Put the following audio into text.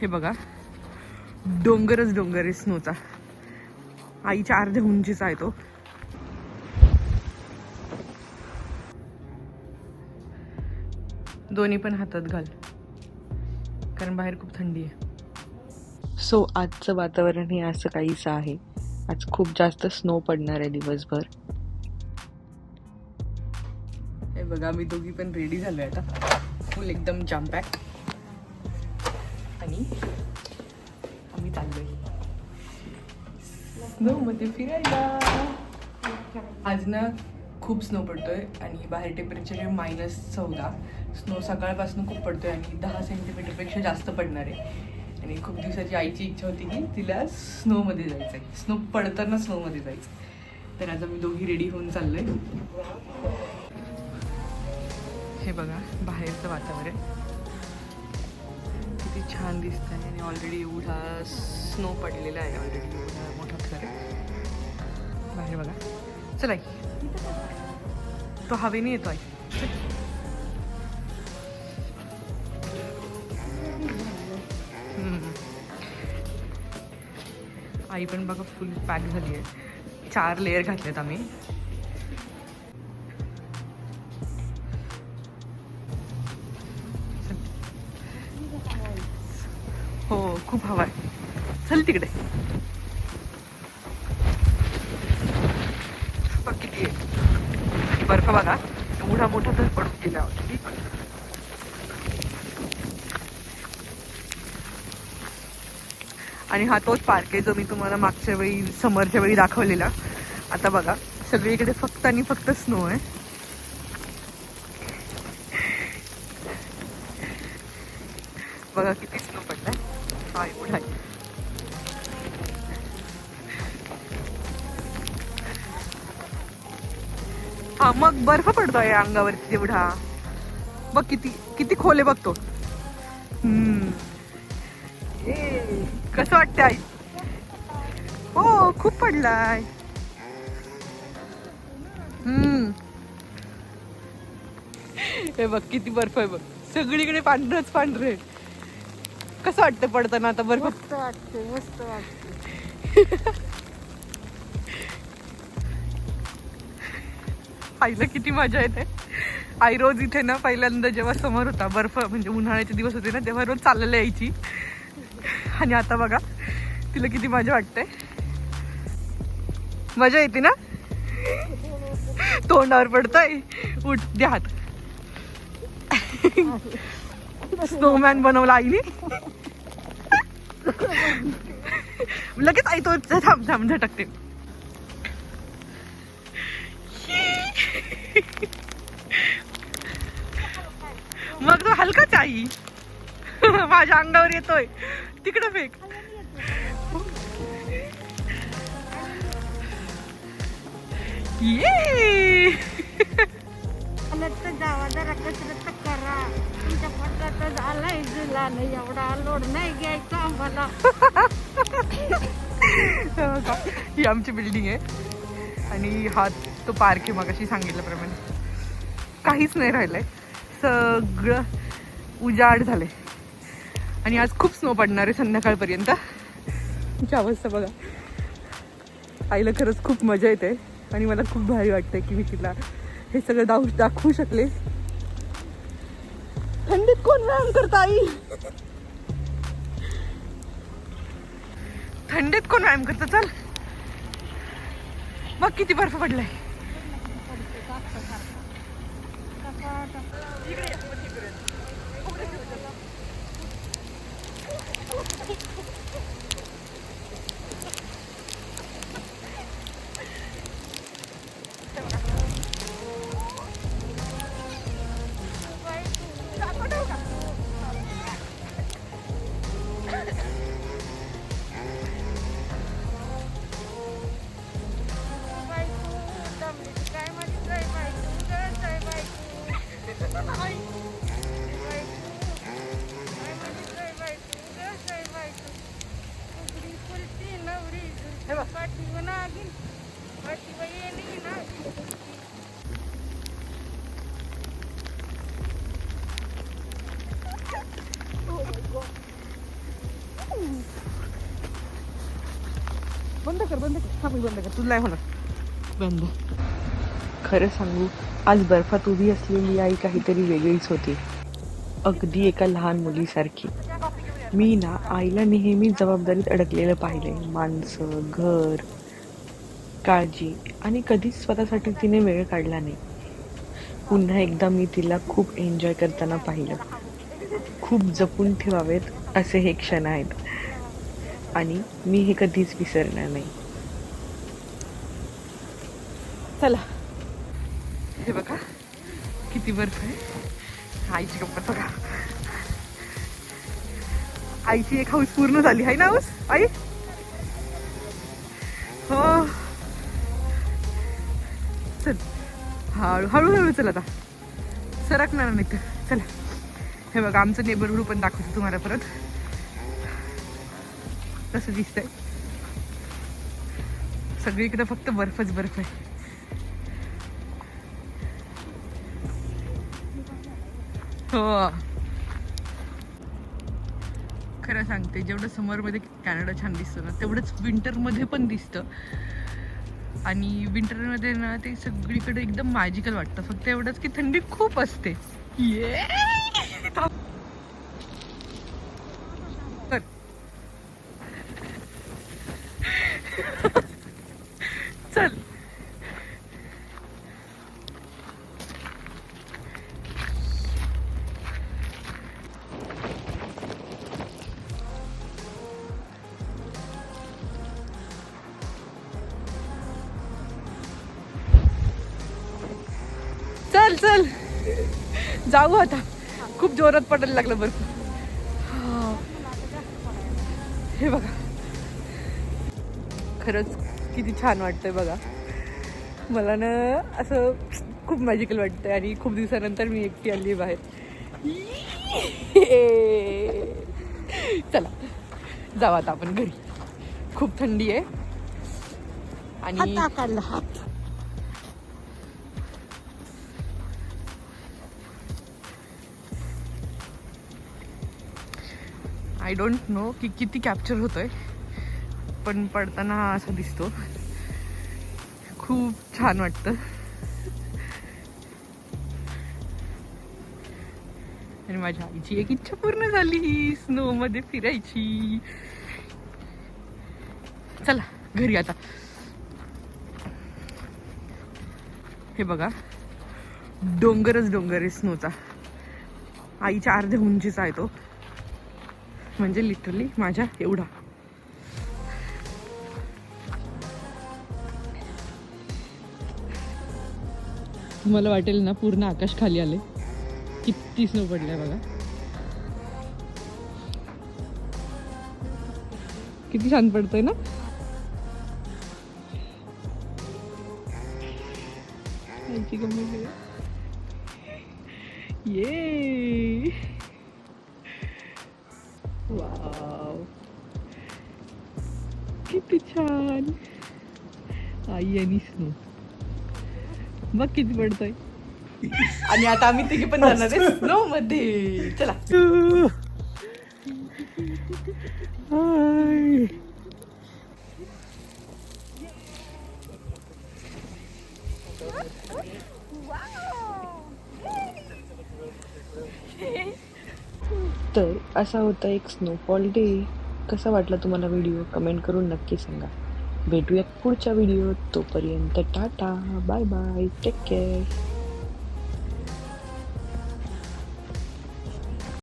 हे बघा. डोंगरच डोंगर आहे स्नोचा. आईच्या अर्ध्या उंचीचा आहे तो. दोन्ही पण हातात घाल. कारण बाहेर खूप थंडी आहे. सो आजचं वातावरण हे असं काहीच आहे. आज खूप जास्त स्नो पडणार आहे दिवसभर. हे बघा आम्ही दोघी पण रेडी झालोय आता. फुल एकदम जाम पॅक आणि आम्ही चाललोय. स्नो मध्ये फिरायला. आज ना खूप स्नो पडतोय आणि बाहेर टेम्परेचर आहे मायनस चौदा. स्नो सकाळपासून खूप पडतोय आणि दहा सेंटीमीटरपेक्षा जास्त पडणार आहे. आणि खूप दिवसाची आईची इच्छा होती की तिला स्नोमध्ये जायचं आहे स्नो पडताना स्नोमध्ये जायचं तर आज आम्ही दोघी रेडी होऊन चाललोय. हे बघा बाहेरचं वातावरण. किती छान दिसत आहे आणि ऑलरेडी एवढा स्नो पडलेला आहे ऑलरेडी एवढा मोठा थर. बाहेर बघा चला आई. तो हवेने येतो आहे हम्म. आई पण बघा फुल पॅक झाली आहे चार लेअर घातलेत आम्ही हो खूप हवा आहे. चल तिकडे. बघ किती आहे. बर्फ बघा एवढा मोठा तर पडून गेला होती आणि हा तोच पार्क आहे जो मी तुम्हाला मागच्या वेळी समरच्या वेळी दाखवलेला. आता बघा सगळीकडे फक्त आणि फक्त स्नो आहे बघा किती स्नो पडलाय हा हा मग बर्फ पडतोय अंगावरती तेवढा. बघ किती किती खोले बघतो हम्म. ए, कसं वाटतं आई? हो खूप पडलाय. हम्म. हे बघ किती बर्फ आहे बघ. सगळीकडे पांढरच पांढरे आहे. कसं वाटतं पडताना आता बर्फ मस्त वाटते मस्त वाटते आईला किती मजा येते. आई रोज इथे ना पहिल्यांदा जेव्हा समोर होता बर्फ म्हणजे उन्हाळ्याचे दिवस होते ना तेव्हा रोज चाललेलं यायची आणि आता बघा तिला किती मजा वाटते. मजा येते ना? तोंडावर पडतय. उठ द्या हात. स्नोमॅन बनवला आईने लगेच आई तो थांब थांब झटकते मग तो हलकाच आई माझ्या अंगावर येतोय तिकडं फेक ये आता तर झालाय नाही एवढा लोड नाही घ्यायचा आम्हाला. ही आमची बिल्डिंग आहे. आणि हा तो पार्क आहे मग अशी सांगितल्याप्रमाणे. काहीच नाही राहिलंय. सगळं उजाड झालंय. आणि आज खूप स्नो पडणार आहे संध्याकाळपर्यंत. तुमची अवस्था बघा. आईला खरंच खूप मजा येते. आणि मला खूप भारी वाटतंय की मी तिला हे सगळं दाखवू दाखवू शकले. कोण व्यायाम करता आई? थंडीत कोण व्यायाम करत? चल. बघ किती बर्फ पडलाय. काय बंद कर बंद कर. हा मी बंद कर तुला होणार. बंद. खरं सांगू आज बर्फात उभी असलेली आई काहीतरी वेगळीच होती. अगदी एका लहान मुलीसारखी. मी ना आईला नेहमी जबाबदारीत अडकलेलं पाहिलंय. माणसं घर काळजी. आणि कधीच स्वतःसाठी तिने वेळ काढला नाही. पुन्हा एकदा मी तिला खूप एन्जॉय करताना पाहिलं. खूप जपून ठेवावेत असे हे क्षण आहेत. आणि मी हे कधीच विसरणार नाही. चला. हे बघा किती बर्फ आहे. आईची गप्पत बघा. आईची एक हाऊस पूर्ण झाली आहे ना हाऊस? आई? हो. चल हळू हळूहळू चल आता. सरकणार नाही तर चला. हे बघा आमचं नेबरहूड पण दाखवतो तुम्हाला परत. कसं दिसतंय. सगळीकडे फक्त बर्फच बर्फ आहे. हो. खरं सांगते जेवढं समरमध्ये कॅनडा छान दिसतं ना तेवढंच विंटरमध्ये पण दिसतं. आणि विंटरमध्ये ना ते सगळीकडे एकदम मॅजिकल वाटतं. फक्त एवढंच की थंडी खूप असते. ये चल चल. जाऊ आता. खूप जोरात पडायला लागलं बरं. हे बघा. खरंच किती छान वाटतंय बघा. मला ना असं खूप मॅजिकल वाटतंय आणि खूप दिवसानंतर मी एकटी आली बाहेर. चला. जाऊ आता आपण घरी. खूप थंडी आहे. आणि आय डोंट नो की किती कॅप्चर होतोय. पण पडताना हा असा दिसतो. खूप छान वाटतं. आणि माझ्या आईची एक इच्छा पूर्ण झाली. स्नो मध्ये फिरायची. चला घरी आता. हे बघा. डोंगरच डोंगर आहे स्नोचा आईच्या अर्ध्या उंचीचा आहे तो. म्हणजे लिटरली माझ्या एवढा. तुम्हाला वाटेल ना पूर्ण आकाश खाली आले. किती स्नो पडलाय बघा. किती छान पडतंय ना? आईची ये वाव किती छान आई आणि स्नो. बघ किती पडतोय. आणि आता आम्ही तिघे पण जाणार आहे स्नो मध्ये चला तर असा होता एक स्नोफॉल डे कसा वाटला तुम्हाला व्हिडिओ कमेंट करून नक्की सांगा. भेटूयात पुढच्या व्हिडिओत तोपर्यंत Tata. Bye bye take care